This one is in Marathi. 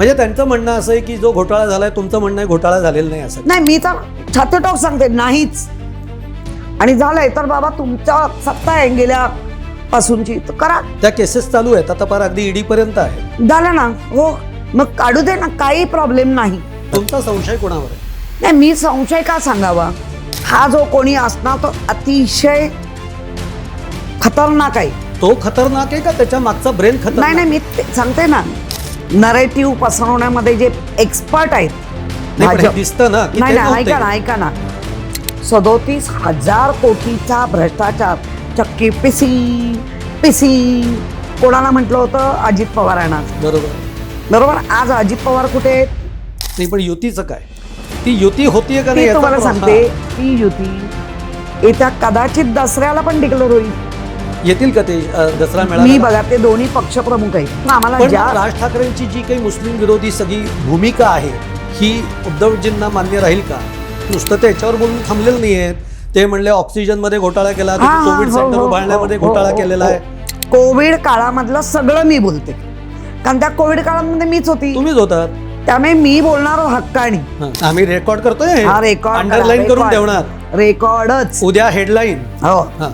म्हणजे त्यांचं म्हणणं असं आहे की जो घोटाळा झालाय तुमचं म्हणणं आहे घोटाळा झालेला नाही असं. नाही मी तर छातीटोक सांगते नाहीच. आणि झालंय तर बाबा तुमच्या सत्ता आहे गेल्या पासूनची. तर करा. त्या केसेस चालू आहेत आता फार अगदी ईडी पर्यंत आहे झालं ना हो. मग काढू दे ना काही प्रॉब्लेम नाही. तुमचा संशय कोणावर आहे? नाही मी संशय का सांगावा? हा जो कोणी असणार तो अतिशय खतरनाक आहे. तो खतरनाक आहे का? त्याच्या मागचा ब्रेन नाही खतरनाक नाही मी ते सांगते ना. नरेटिव्ह पसरवण्यामध्ये जे एक्सपर्ट आहेत नाही, पण हे भाजप- दिसतं ना की नाही ते ना नव्हते. ऐका ना ऐका ना. सदोतीस हजार कोटीचा भ्रष्टाचार. चक्की पिसी पिसी. कोणाला म्हटलं होतं? अजित पवारांना बरोबर. बरोबर? आज अजित पवार कुठे आहेत? नाही पण युतीचं काय? ती युती होतीये का नाही ती याचा तुम्हाला प्रश्न- सांगते ती युती येत्या कदाचित दसऱ्याला पण डिक्लेअर होईल. येतील का ते दसरा मी मेळावा बघा ते दोन्ही पक्षप्रमुख आहेत. आम्हाला राज ठाकरेंची जी काही मुस्लिम विरोधी सगळी भूमिका आहे ही उद्धवजींना मान्य राहील का? नुसतं ते याच्यावर बोलून थांबलेलं नाही आहेत ते म्हणले ऑक्सिजनमध्ये घोटाळा केला कोविड हो, सेंटर हो, उभारण्यामध्ये हो, घोटाळा केलेला. आहे. कोविड काळामधलं सगळं मी बोलते. कारण त्या कोविड काळामध्ये मीच होती. तुम्हीच होतात. त्यामुळे मी बोलणार हक्कानी. हा, आम्ही रेकॉर्ड करतोय रेकॉर्ड अंडरलाईन करून ठेवणार. रेकॉर्डच उद्या हेडलाईन हा.